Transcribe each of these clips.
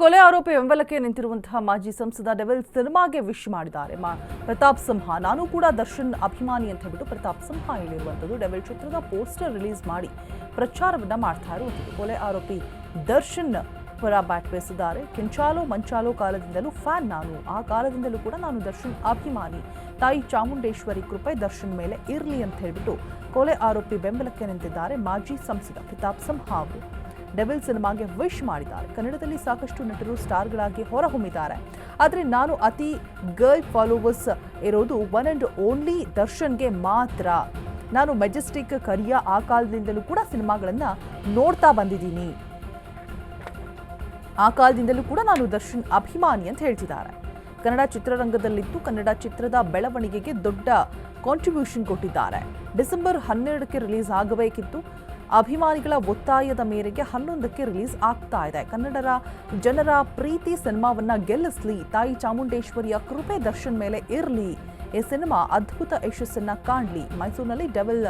ಕೊಲೆ ಆರೋಪಿ ಬೆಂಬಲಕ್ಕೆ ನಿಂತಿರುವಂತಹ ಮಾಜಿ ಸಂಸದ ಡೆವಿಲ್ ಸಿನಿಮಾಗೆ ವಿಶ್ ಮಾಡಿದ್ದಾರೆ. ಪ್ರತಾಪ್ ಸಿಂಹ, ನಾನು ಕೂಡ ದರ್ಶನ್ ಅಭಿಮಾನಿ ಅಂತ ಹೇಳ್ಬಿಟ್ಟು ಪ್ರತಾಪ್ ಸಿಂಹ ಹೇಳಿರುವಂಥದ್ದು. ಡೆವಿಲ್ ಚಿತ್ರದ ಪೋಸ್ಟರ್ ರಿಲೀಸ್ ಮಾಡಿ ಪ್ರಚಾರವನ್ನ ಮಾಡ್ತಾ ಇರುವಂಥದ್ದು. ಕೊಲೆ ಆರೋಪಿ ದರ್ಶನ್ ಪರ ಬ್ಯಾಟ್ ಬಯಸಿದ್ದಾರೆ. ಕಿಂಚಾಲೋ, ಮಂಚಾಲೋ ಕಾಲದಿಂದಲೂ ಫ್ಯಾನ್ ನಾನು. ಆ ಕಾಲದಿಂದಲೂ ಕೂಡ ನಾನು ದರ್ಶನ್ ಅಭಿಮಾನಿ. ತಾಯಿ ಚಾಮುಂಡೇಶ್ವರಿ ಕೃಪೆ ದರ್ಶನ್ ಮೇಲೆ ಇರಲಿ ಅಂತ ಹೇಳ್ಬಿಟ್ಟು ಕೊಲೆ ಆರೋಪಿ ಬೆಂಬಲಕ್ಕೆ ನಿಂತಿದ್ದಾರೆ ಮಾಜಿ ಸಂಸದ ಪ್ರತಾಪ್ ಸಿಂಹ ಅವರು. ಡೆವಿಲ್ ಸಿನಿಮಾಗೆ ವಿಶ್ ಮಾಡಿದ್ದಾರೆ. ಕನ್ನಡದಲ್ಲಿ ಸಾಕಷ್ಟು ನಟರು ಸ್ಟಾರ್ಗಳಾಗಿ ಹೊರಹೊಮ್ಮಿದ್ದಾರೆ. ಆದರೆ ನಾನು ಅತಿ ಗರ್ಲ್ ಫಾಲೋವರ್ಸ್ ಇರೋದು ಒನ್ ಆ್ಯಂಡ್ ಓನ್ಲಿ ದರ್ಶನ್ಗೆ ಮಾತ್ರ. ನಾನು ಮೆಜೆಸ್ಟಿಕ್ ಕರಿಯ ಆ ಕಾಲದಿಂದಲೂ ಕೂಡ ಸಿನಿಮಾಗಳನ್ನು ನೋಡ್ತಾ ಬಂದಿದ್ದೀನಿ. ಆ ಕಾಲದಿಂದಲೂ ಕೂಡ ನಾನು ದರ್ಶನ್ ಅಭಿಮಾನಿ ಅಂತ ಹೇಳ್ತಿದ್ದಾರೆ. ಕನ್ನಡ ಚಿತ್ರರಂಗದಲ್ಲಿದ್ದು ಕನ್ನಡ ಚಿತ್ರದ ಬೆಳವಣಿಗೆಗೆ ದೊಡ್ಡ ಕಾಂಟ್ರಿಬ್ಯೂಷನ್ ಕೊಟ್ಟಿದ್ದಾರೆ. ಡಿಸೆಂಬರ್ ಹನ್ನೆರಡಕ್ಕೆ ರಿಲೀಸ್ ಆಗಬೇಕಿತ್ತು. ಅಭಿಮಾನಿಗಳ ಒತ್ತಾಯದ ಮೇರೆಗೆ ಹನ್ನೊಂದಕ್ಕೆ ರಿಲೀಸ್ ಆಗ್ತಾ ಇದೆ. ಕನ್ನಡರ ಜನರ ಪ್ರೀತಿ ಸಿನಿಮಾವನ್ನ ಗೆಲ್ಲಿಸಲಿ. ತಾಯಿ ಚಾಮುಂಡೇಶ್ವರಿಯ ಕೃಪೆ ದರ್ಶನ್ ಮೇಲೆ ಇರಲಿ ಈ ಸಿನಿಮಾ ಅದ್ಭುತ ಯಶಸ್ಸನ್ನ ಕಾಣಲಿ. ಮೈಸೂರಿನಲ್ಲಿ ಡಬಲ್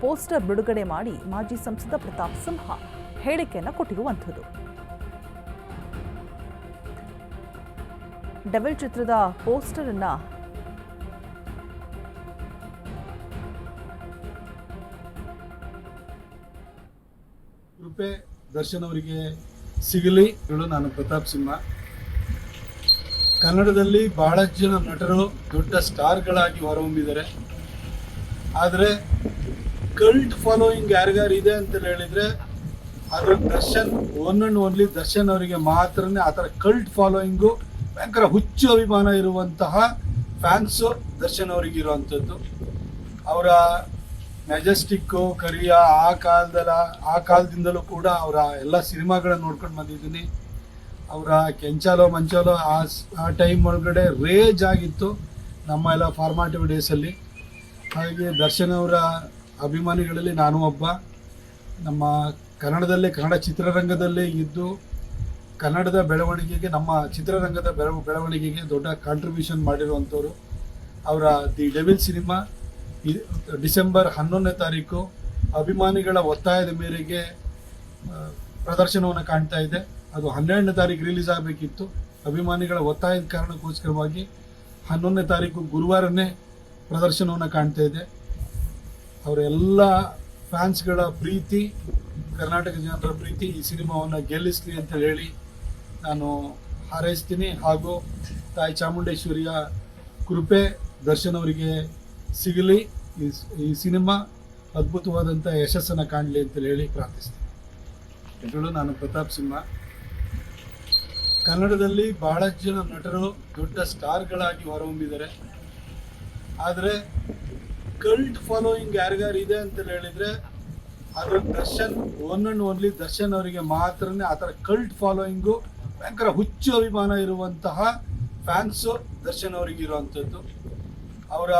ಪೋಸ್ಟರ್ ಬಿಡುಗಡೆ ಮಾಡಿ ಮಾಜಿ ಸಂಸದ ಪ್ರತಾಪ್ ಸಿಂಹ ಹೇಳಿಕೆಯನ್ನು ಕೊಟ್ಟಿರುವಂಥದ್ದು. ಡಬಲ್ ಚಿತ್ರದ ಪೋಸ್ಟರ್ ಕೃಪೆ ದರ್ಶನ್ ಅವರಿಗೆ ಸಿಗಲಿ ಹೇಳು ನಾನು ಪ್ರತಾಪ್ ಸಿಂಹ. ಕನ್ನಡದಲ್ಲಿ ಬಹಳಷ್ಟು ಜನ ನಟರು, ದೊಡ್ಡ ಸ್ಟಾರ್ಗಳಾಗಿ ಹೊರಹೊಮ್ಮಿದ್ದಾರೆ. ಆದರೆ ಕಲ್ಟ್ ಫಾಲೋಯಿಂಗ್ ಯಾರಿಗಾರು ಇದೆ ಅಂತ ಹೇಳಿದ್ರೆ, ಅದು Darshan one and only Darshan ಅವರಿಗೆ ಮಾತ್ರನೇ, ಆ ಥರ ಕಲ್ಟ್ ಫಾಲೋಯಿಂಗು ಭಯಂಕರ ಹುಚ್ಚು ಅಭಿಮಾನ ಇರುವಂತಹ ಫ್ಯಾನ್ಸು ದರ್ಶನ್ ಅವರಿಗೆ ಇರುವಂಥದ್ದು ಅವರ ಮೆಜೆಸ್ಟಿಕ್ಕು, ಕರಿಯ, ಆ ಕಾಲದಲ್ಲ ಆ ಕಾಲದಿಂದಲೂ ಕೂಡ ಅವರ ಎಲ್ಲ ಸಿನಿಮಾಗಳನ್ನ ನೋಡ್ಕೊಂಡು ಬಂದಿದ್ದೀನಿ. ಅವರ ಕೆಂಚಾಲೋ, ಮಂಚಾಲೋ ಆ ಆ ಟೈಮ್ ಒಳಗಡೆ ರೇಜ್ ಆಗಿತ್ತು ನಮ್ಮ ಎಲ್ಲ ಫಾರ್ಮಾಟಿವ್ ಡೇಸಲ್ಲಿ ಹಾಗೆ ದರ್ಶನ್ ಅವರ ಅಭಿಮಾನಿಗಳಲ್ಲಿ ನಾನು ಒಬ್ಬ. ನಮ್ಮ ಕನ್ನಡದಲ್ಲೇ, ಕನ್ನಡ ಚಿತ್ರರಂಗದಲ್ಲೇ ಇದ್ದು ಕನ್ನಡದ ಬೆಳವಣಿಗೆಗೆ, ನಮ್ಮ ಚಿತ್ರರಂಗದ ಬೆಳ, ಬೆಳವಣಿಗೆಗೆ ದೊಡ್ಡ ಕಾಂಟ್ರಿಬ್ಯೂಷನ್ ಮಾಡಿರುವಂಥವ್ರು. ಅವರ ದಿ ಡೆವಿಲ್ ಸಿನಿಮಾ ಡಿಸೆಂಬರ್ ಹನ್ನೊಂದನೇ ತಾರೀಕು ಅಭಿಮಾನಿಗಳ ಒತ್ತಾಯದ ಮೇರೆಗೆ ಪ್ರದರ್ಶನವನ್ನು ಕಾಣ್ತಾ ಇದೆ. ಅದು ಹನ್ನೆರಡನೇ ತಾರೀಕು ರಿಲೀಸ್ ಆಗಬೇಕಿತ್ತು. ಅಭಿಮಾನಿಗಳ ಒತ್ತಾಯದ ಕಾರಣಕ್ಕೋಸ್ಕರವಾಗಿ ಹನ್ನೊಂದನೇ ತಾರೀಕು ಗುರುವಾರನೇ ಪ್ರದರ್ಶನವನ್ನು ಕಾಣ್ತಾ ಇದೆ. ಅವರೆಲ್ಲ ಫ್ಯಾನ್ಸ್ಗಳ ಪ್ರೀತಿ, ಕರ್ನಾಟಕ ಜನರ ಪ್ರೀತಿ ಈ ಸಿನಿಮಾವನ್ನು ಗೆಲ್ಲಿಸಲಿ ಅಂತ ಹೇಳಿ ನಾನು ಹಾರೈಸ್ತೀನಿ. ಹಾಗೂ ತಾಯಿ ಚಾಮುಂಡೇಶ್ವರಿಯ ಕೃಪೆ ದರ್ಶನ್ ಅವರಿಗೆ ಸಿಗಲಿ, ಈ ಸಿನಿಮಾ ಅದ್ಭುತವಾದಂಥ ಯಶಸ್ಸನ್ನು ಕಾಣಲಿ ಅಂತ ಹೇಳಿ ಪ್ರಾರ್ಥಿಸ್ತೀನಿ. ನಾನು ಪ್ರತಾಪ್ ಸಿಂಹ. ಕನ್ನಡದಲ್ಲಿ ಬಹಳಷ್ಟು ಜನ ನಟರು, ದೊಡ್ಡ ಸ್ಟಾರ್ಗಳಾಗಿ ಹೊರಹೊಮ್ಮಿದ್ದಾರೆ. ಆದರೆ ಕಲ್ಟ್ ಫಾಲೋಯಿಂಗ್ ಯಾರಿಗಾರು ಇದೆ ಅಂತ ಹೇಳಿದರೆ ಅದು Darshan one and only Darshan ಅವರಿಗೆ ಮಾತ್ರನೇ ಆ ಥರ ಕಲ್ಟ್ ಫಾಲೋಯಿಂಗು ಭಯಂಕರ ಹುಚ್ಚು ಅಭಿಮಾನ ಇರುವಂತಹ ಫ್ಯಾನ್ಸು ದರ್ಶನ್ ಅವರಿಗೆ ಇರುವಂಥದ್ದು ಅವರ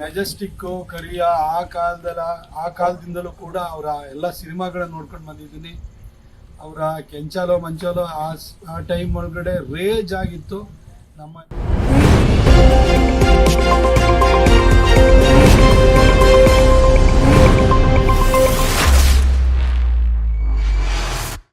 ಮೆಜೆಸ್ಟಿಕ್ಕು, ಕರಿಯ, ಆ ಕಾಲದಲ್ಲ ಆ ಕಾಲದಿಂದಲೂ ಕೂಡ ಅವರ ಎಲ್ಲ ಸಿನಿಮಾಗಳನ್ನ ನೋಡ್ಕೊಂಡು ಬಂದಿದ್ದೀನಿ. ಅವರ ಕೆಂಚಾಲೋ, ಮಂಚಾಲೋ ಆ ಟೈಮ್ ಒಳಗಡೆ ರೇಜ್ ಆಗಿತ್ತು. ನಮ್ಮ